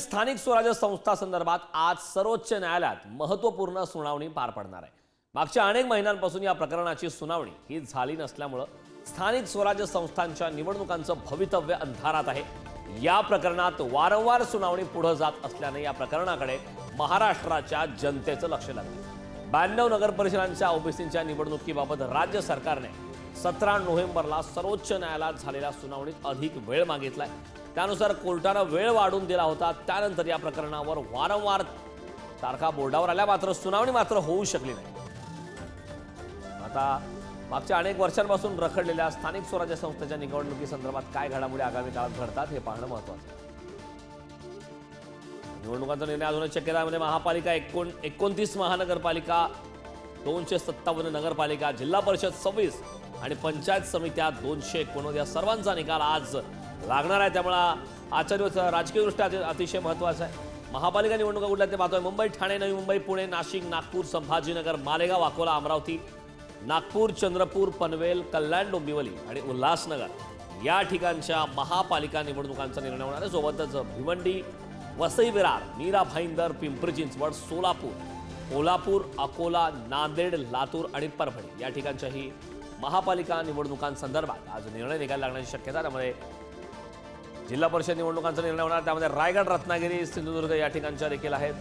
स्थानिक स्वराज्य संस्था संदर्भात आज सर्वोच्च न्यायालयात महत्त्वपूर्ण सुनावणी पार पडणार आहे. मागच्या अनेक महिन्यांपासून या प्रकरणाची सुनावणी ही झाली नसल्यामुळं स्थानिक स्वराज्य संस्थांच्या निवडणुकांचं भवितव्य अंधारात आहे. या प्रकरणात वारंवार सुनावणी पुढे जात असल्याने या प्रकरणाकडे महाराष्ट्राच्या जनतेचं लक्ष लागलं. ब्याण्णव नगर परिषदांच्या ओबीसींच्या निवडणुकीबाबत राज्य सरकारने सतरा नोव्हेंबरला सर्वोच्च न्यायालयात झालेल्या सुनावणीत अधिक वेळ मागितलाय. त्यानुसार कोर्टानं वेळ वाढून दिला होता. त्यानंतर या प्रकरणावर वारंवार तारखा बोर्डावर आल्या. मात्र सुनावणी मात्र होऊ शकली नाही. आता मागच्या अनेक वर्षांपासून रखडलेल्या स्थानिक स्वराज्य संस्थेच्या निवडणुकीसंदर्भात काय घडामोडी आगामी काळात घडतात हे पाहणं महत्वाचं आहे. निवडणुकांचा निर्णय अजून शक्यतामध्ये म्हणजे महापालिका एकोण एकोणतीस महानगरपालिका दोनशे सत्तावन्न नगरपालिका जिल्हा परिषद सव्वीस आणि पंचायत समित्या दोनशे एकोणनव्वद या सर्वांचा निकाल आज लागणार आहे. त्यामुळे आचार्य राजकीयदृष्ट्या अति- अतिशय महत्त्वाचं आहे. महापालिका निवडणुका कुठल्या ते पाहतोय. मुंबई ठाणे नवी मुंबई पुणे नाशिक नागपूर संभाजीनगर मालेगाव अकोला अमरावती नागपूर चंद्रपूर पनवेल कल्याण डोंबिवली आणि उल्हासनगर या ठिकाणच्या महापालिका निवडणुकांचा निर्णय होणार आहे. सोबतच भिवंडी वसई विरार मीरा भाईंदर पिंपरी चिंचवड सोलापूर कोल्हापूर अकोला नांदेड लातूर आणि परभणी या ठिकाणच्याही महापालिका निवडणुकांसंदर्भात आज निर्णय निघायला लागण्याची शक्यता त्यामध्ये जिल्हा परिषद निवडणुकांचा निर्णय होणार त्यामध्ये रायगड रत्नागिरी सिंधुदुर्ग या ठिकाणच्या देखील आहेत.